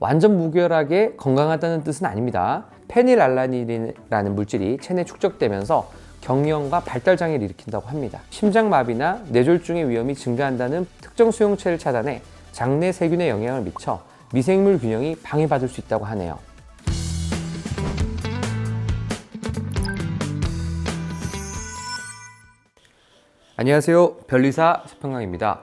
완전 무결하게 건강하다는 뜻은 아닙니다. 페닐알라닌이라는 물질이 체내에 축적되면서 경련과 발달 장애를 일으킨다고 합니다. 심장마비나 뇌졸중의 위험이 증가한다는 특정 수용체를 차단해 장내 세균에 영향을 미쳐 미생물 균형이 방해받을 수 있다고 하네요. 안녕하세요. 별리사 서평강입니다.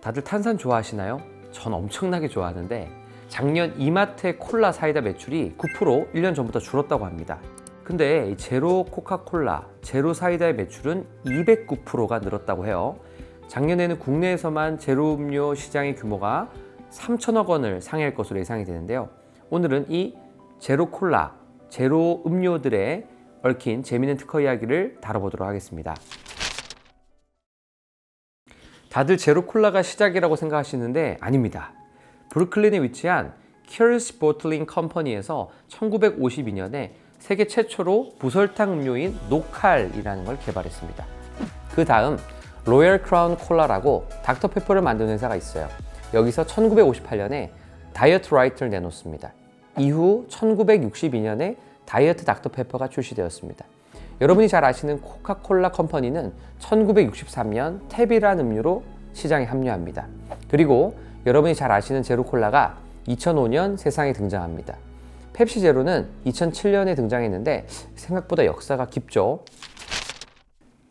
다들 탄산 좋아하시나요? 전 엄청나게 좋아하는데 작년 이마트의 콜라 사이다 매출이 9% 1년 전보다 줄었다고 합니다. 근데 이 제로 코카콜라, 제로 사이다의 매출은 209%가 늘었다고 해요. 작년에는 국내에서만 제로 음료 시장의 규모가 3천억 원을 상회할 것으로 예상이 되는데요. 오늘은 이 제로 콜라, 제로 음료들의 얽힌 재미있는 특허 이야기를 다뤄보도록 하겠습니다. 다들 제로 콜라가 시작이라고 생각하시는데 아닙니다. 브루클린에 위치한 Curious Bottling Company에서 1952년에 세계 최초로 무설탕 음료인 노칼이라는 걸 개발했습니다. 그 다음 로열 크라운 콜라라고 닥터페퍼를 만드는 회사가 있어요. 여기서 1958년에 다이어트 라이트를 내놓습니다. 이후 1962년에 다이어트 닥터페퍼가 출시되었습니다. 여러분이 잘 아시는 코카콜라 컴퍼니는 1963년 탭이라는 음료로 시장에 합류합니다. 그리고 여러분이 잘 아시는 제로콜라가 2005년 세상에 등장합니다. 펩시 제로는 2007년에 등장했는데 생각보다 역사가 깊죠.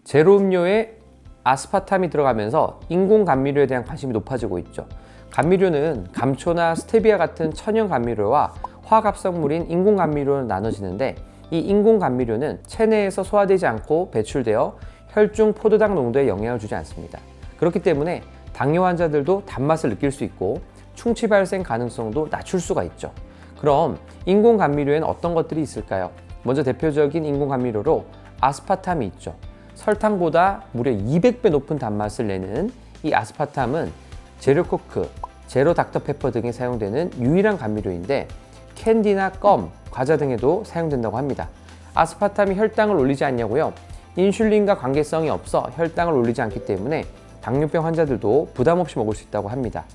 제로 음료에 아스파탐이 들어가면서 인공 감미료에 대한 관심이 높아지고 있죠. 감미료는 감초나 스테비아 같은 천연 감미료와 화합성물인 인공 감미료로 나눠지는데 이 인공 감미료는 체내에서 소화되지 않고 배출되어 혈중 포도당 농도에 영향을 주지 않습니다. 그렇기 때문에 당뇨 환자들도 단맛을 느낄 수 있고 충치 발생 가능성도 낮출 수가 있죠. 그럼 인공 감미료에는 어떤 것들이 있을까요? 먼저 대표적인 인공 감미료로 아스파탐이 있죠. 설탕보다 무려 200배 높은 단맛을 내는 이 아스파탐은 제로 코크, 제로 닥터페퍼 등에 사용되는 유일한 감미료인데 캔디나 껌, 과자 등에도 사용된다고 합니다. 아스파탐이 혈당을 올리지 않냐고요? 인슐린과 관계성이 없어 혈당을 올리지 않기 때문에 당뇨병 환자들도 부담 없이 먹을 수 있다고 합니다.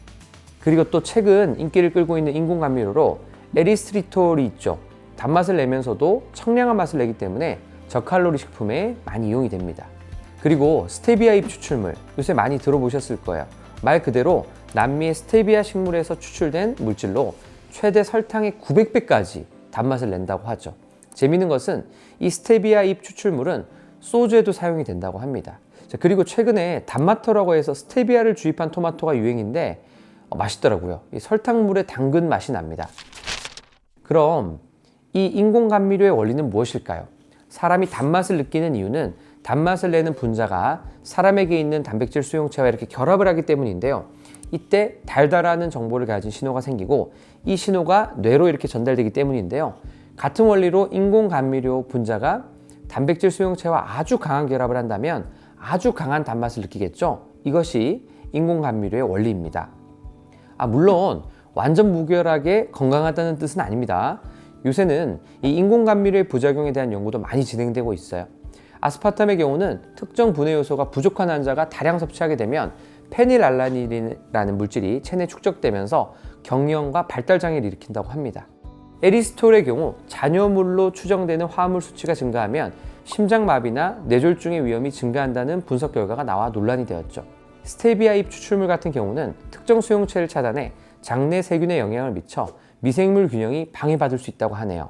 그리고 또 최근 인기를 끌고 있는 인공 감미료로 에리스트리톨이 있죠. 단맛을 내면서도 청량한 맛을 내기 때문에 저칼로리 식품에 많이 이용이 됩니다. 그리고 스테비아 잎 추출물 요새 많이 들어보셨을 거예요. 말 그대로 남미의 스테비아 식물에서 추출된 물질로 최대 설탕의 900배까지 단맛을 낸다고 하죠. 재미있는 것은 이 스테비아 잎 추출물은 소주에도 사용이 된다고 합니다. 자, 그리고 최근에 단마토라고 해서 스테비아를 주입한 토마토가 유행인데 어, 맛있더라고요. 이 설탕물에 당근 맛이 납니다. 그럼 이 인공 감미료의 원리는 무엇일까요? 사람이 단맛을 느끼는 이유는 단맛을 내는 분자가 사람에게 있는 단백질 수용체와 이렇게 결합을 하기 때문인데요. 이때 달달하는 정보를 가진 신호가 생기고 이 신호가 뇌로 이렇게 전달되기 때문인데요. 같은 원리로 인공 감미료 분자가 단백질 수용체와 아주 강한 결합을 한다면 아주 강한 단맛을 느끼겠죠. 이것이 인공 감미료의 원리입니다. 아, 물론 완전 무결하게 건강하다는 뜻은 아닙니다. 요새는 이 인공 감미료의 부작용에 대한 연구도 많이 진행되고 있어요. 아스파탐의 경우는 특정 분해 요소가 부족한 환자가 다량 섭취하게 되면 페닐알라닌이라는 물질이 체내에 축적되면서 경련과 발달 장애를 일으킨다고 합니다. 에리스톨의 경우 잔여물로 추정되는 화합물 수치가 증가하면 심장마비나 뇌졸중의 위험이 증가한다는 분석 결과가 나와 논란이 되었죠. 스테비아 잎 추출물 같은 경우는 특정 수용체를 차단해 장내 세균에 영향을 미쳐 미생물 균형이 방해받을 수 있다고 하네요.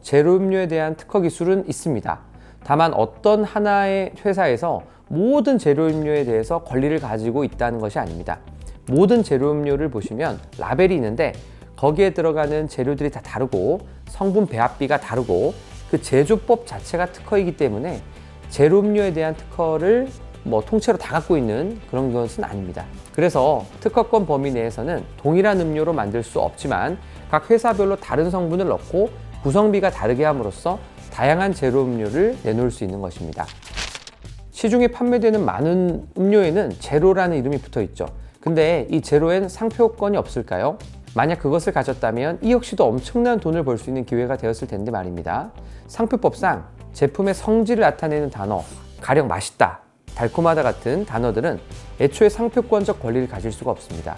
제로 음료에 대한 특허 기술은 있습니다. 다만 어떤 하나의 회사에서 모든 제로 음료에 대해서 권리를 가지고 있다는 것이 아닙니다. 모든 제로 음료를 보시면 라벨이 있는데 거기에 들어가는 재료들이 다 다르고 성분 배합비가 다르고 그 제조법 자체가 특허이기 때문에 제로 음료에 대한 특허를 뭐 통째로 다 갖고 있는 그런 것은 아닙니다. 그래서 특허권 범위 내에서는 동일한 음료로 만들 수 없지만 각 회사별로 다른 성분을 넣고 구성비가 다르게 함으로써 다양한 제로 음료를 내놓을 수 있는 것입니다. 시중에 판매되는 많은 음료에는 제로라는 이름이 붙어 있죠. 근데 이 제로엔 상표권이 없을까요? 만약 그것을 가졌다면 이 역시도 엄청난 돈을 벌 수 있는 기회가 되었을 텐데 말입니다. 상표법상 제품의 성질을 나타내는 단어, 가령 맛있다, 달콤하다 같은 단어들은 애초에 상표권적 권리를 가질 수가 없습니다.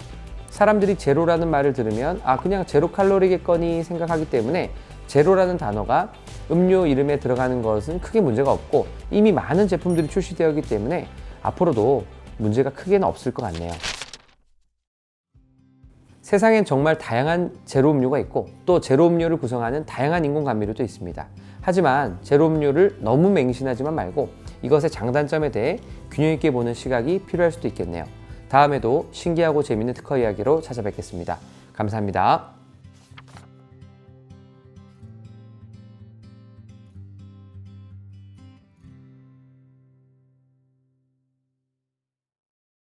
사람들이 제로라는 말을 들으면 아 그냥 제로 칼로리겠거니 생각하기 때문에 제로라는 단어가 음료 이름에 들어가는 것은 크게 문제가 없고 이미 많은 제품들이 출시되었기 때문에 앞으로도 문제가 크게는 없을 것 같네요. 세상엔 정말 다양한 제로 음료가 있고 또 제로 음료를 구성하는 다양한 인공 감미료도 있습니다. 하지만 제로 음료를 너무 맹신하지만 말고 이것의 장단점에 대해 균형 있게 보는 시각이 필요할 수도 있겠네요. 다음에도 신기하고 재밌는 특허 이야기로 찾아뵙겠습니다. 감사합니다.